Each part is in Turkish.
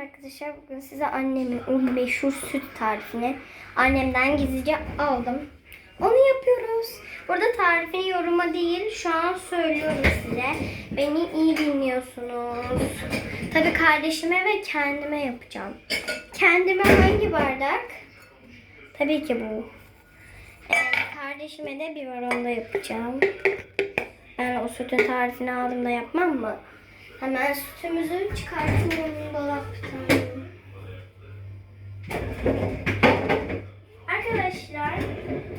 Arkadaşlar bugün size annemin o meşhur süt tarifini annemden gizlice aldım. Onu yapıyoruz. Burada tarifini yoruma değil şu an söylüyorum size. Beni iyi dinliyorsunuz. Tabii kardeşime ve kendime yapacağım. Kendime hangi bardak? Tabii ki bu. Ee, kardeşime de bir varonda yapacağım. Ben o sütün tarifini aldığımda yapmam mı? Hemen sütümüzü çıkartıyorum dolaptan. Arkadaşlar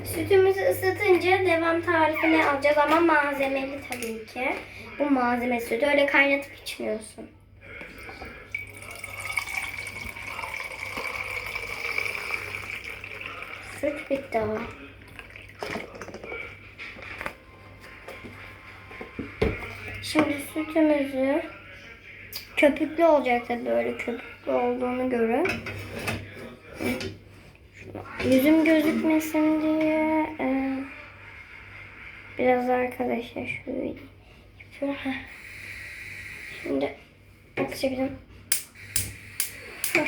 sütümüzü ısıtınca devam tarifini alacağız ama malzemeli tabii ki. Bu malzeme sütü öyle kaynatıp içmiyorsun. Süt bitti ama. Şimdi sütümüzü köpüklü olacak tabii böyle köpüklü olduğunu görün. Yüzüm gözükmesin diye e, biraz arkadaşlar şöyle yapıyorum. Şimdi. Heh.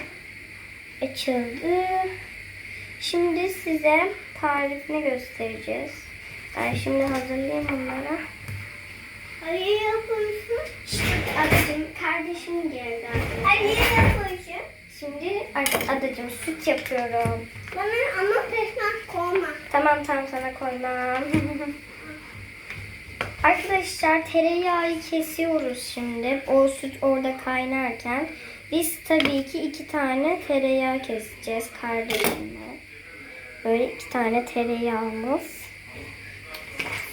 Açıldı. Şimdi size tarifini göstereceğiz. Ben şimdi hazırlayayım onlara. Hayır yapıyorsun. Adacığım kardeşim geldi. Hayır yapıyorsun. Şimdi ad- adacığım süt yapıyorum. Bana ama pekmez koyma. Tamam tamam sana koymam. Arkadaşlar tereyağı kesiyoruz şimdi. O süt orada kaynarken. Biz tabii ki iki tane tereyağı keseceğiz kardeşimle. Böyle iki tane tereyağımız.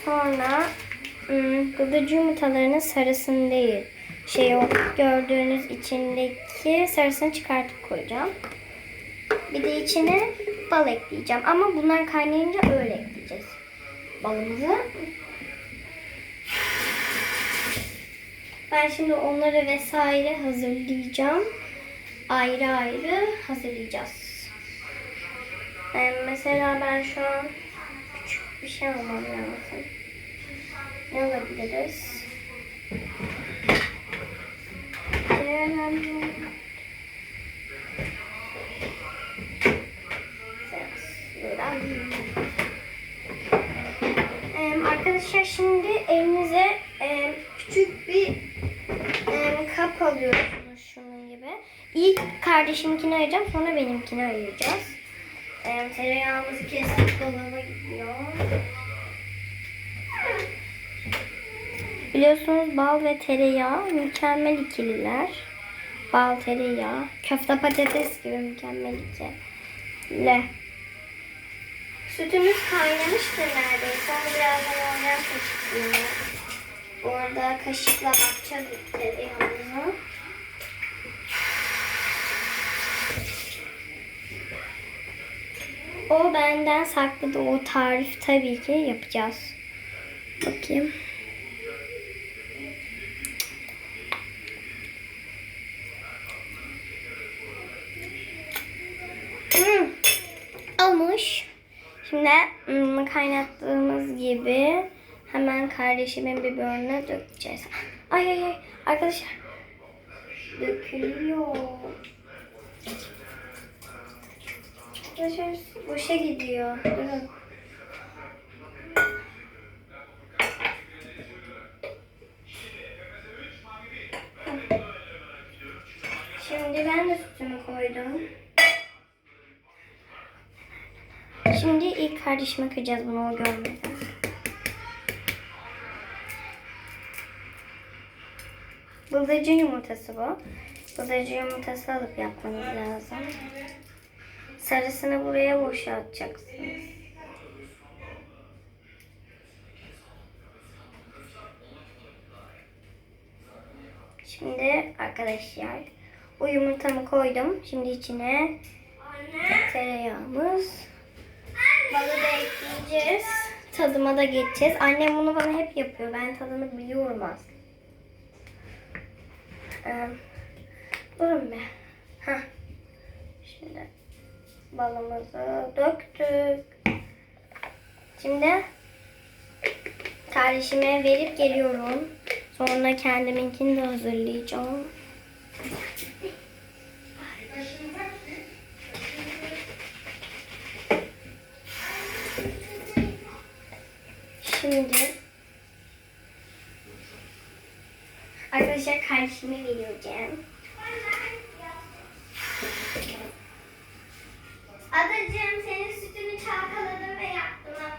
Sonra ım, bıldırcın yumurtalarının sarısını değil. Şey o gördüğünüz içindeki sarısını çıkartıp koyacağım. Bir de içine bal ekleyeceğim. Ama bunlar kaynayınca öyle ekleyeceğiz. Balımızı. Ben şimdi onları vesaire hazırlayacağım. Ayrı ayrı hazırlayacağız. Ee, mesela ben şu an küçük bir şey almam lazım. Ne alabiliriz? Arkadaşlar şimdi elinize küçük bir kap alıyorsunuz şunun gibi. İlk kardeşimkini ayıracağım sonra benimkini ayıracağız. E, kestik dolaba gidiyor. Biliyorsunuz bal ve tereyağı mükemmel ikililer. Bal, tereyağı, köfte patates gibi mükemmel ikili. Sütümüz kaynamıştır neredeyse. Onu birazdan alacağım kaşıkla. Bu arada kaşıkla bakacağız tereyağımıza. O benden sakladı. O tarif tabii ki yapacağız. Bakayım. Hmm. Olmuş. Şimdi hmm, kaynattığımız gibi hemen kardeşimin biberine dökeceğiz. Ay ay ay arkadaşlar. Dökülüyor. Arkadaşlar boşa gidiyor. Durun. Şimdi ben de sütümü koydum. Şimdi ilk kardeşime kıracağız bunu o görmeden. Bıldırcın yumurtası bu. Bıldırcın yumurtası alıp yapmanız lazım. Sarısını buraya boşaltacaksınız. Şimdi arkadaşlar o yumurtamı koydum. Şimdi içine tereyağımız. Balı da ekleyeceğiz. Tadıma da geçeceğiz. Annem bunu bana hep yapıyor. Ben tadını biliyorum aslında. Durun be. Heh. Şimdi balımızı döktük. Şimdi kardeşime verip geliyorum. Sonra kendiminkini de hazırlayacağım. Şimdi arkadaşlar kardeşime vereceğim. Adacığım senin sütünü çalkaladım ve yaptım. ha.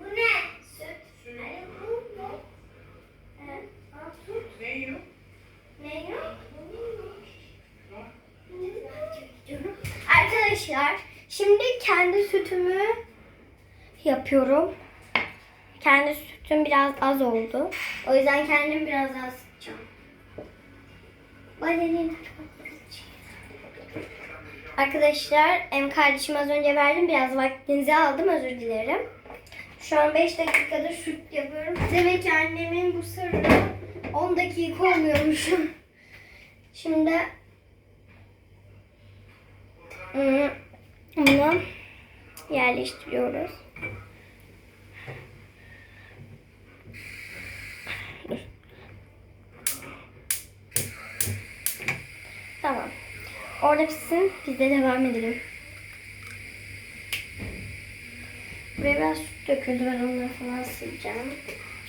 Bu ne? Süt. Hayır bu bu. Evet. Aa, süt. Ne yiyor? Ne yok? Arkadaşlar şimdi kendi sütümü yapıyorum. Kendi sütüm biraz az oldu. O yüzden kendim biraz daha sıkacağım. Arkadaşlar em kardeşim az önce verdim. Biraz vaktinizi aldım. Özür dilerim. Şu an 5 dakikada süt yapıyorum. Demek ki annemin bu sırrı 10 dakika olmuyormuşum. Şimdi bunu yerleştiriyoruz. Dur. Tamam. Orada pişsin. Biz de devam edelim. Buraya biraz süt döküldü. Ben onları falan sileceğim.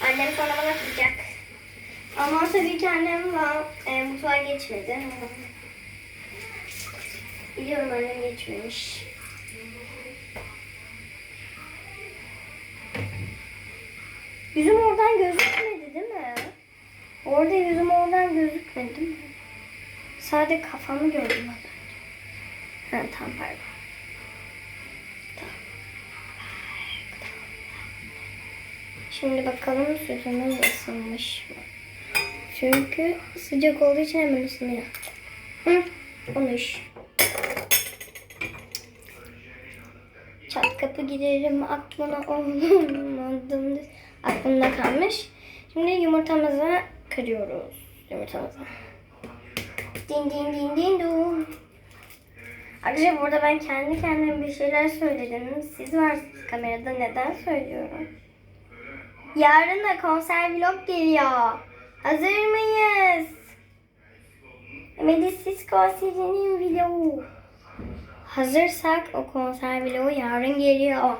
Annem sonra bana kızacak. Ama tabii ki annem var, e, mutfağa geçmedi. Biliyorum annem geçmemiş. Yüzüm oradan gözükmedi değil mi? Orada yüzüm oradan gözükmedi mi? Sadece kafamı gördüm az. Ha, tamam pardon. Şimdi bakalım sütümüz ısınmış mı? Çünkü sıcak olduğu için hemen ısınıyor. Hı, konuş. Çat kapı giderim aklına olmadım. Aklımda kalmış. Şimdi yumurtamızı kırıyoruz. Yumurtamızı. Din din din din dun. Arkadaşlar burada ben kendi kendime bir şeyler söyledim. Siz varsınız kamerada neden söylüyorum? Yarın da konser vlog geliyor. Hazır mıyız? Melis konserinin vlogu. Hazırsak o konser vlogu yarın geliyor.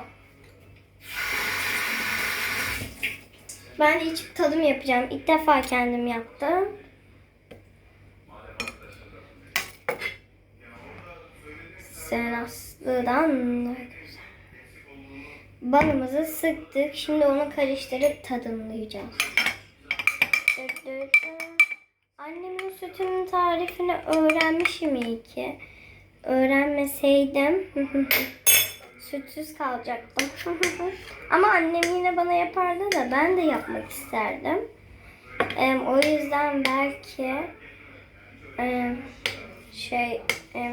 Ben de içip tadım yapacağım. İlk defa kendim yaptım. Sen Aslı'dan. Balımızı sıktık. Şimdi onu karıştırıp tadımlayacağız. Annemin sütünün tarifini öğrenmişim iyi ki. Öğrenmeseydim sütsüz kalacaktım. Ama annem yine bana yapardı da ben de yapmak isterdim. Em, o yüzden belki em, şey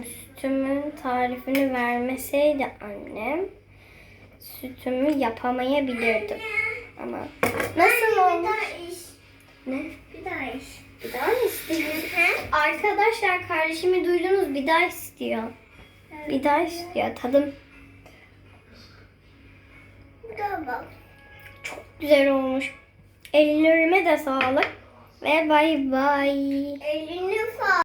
sütümün tarifini vermeseydi annem sütümü yapamayabilirdim. Ama nasıl iş. Ne? Bir daha iş. Bir daha mı istiyor? Arkadaşlar kardeşimi duydunuz bir daha istiyor. Bir daha istiyor tadım. Bir daha bak. Çok güzel olmuş. Ellerime de sağlık. Ve bay bay. Elini fa.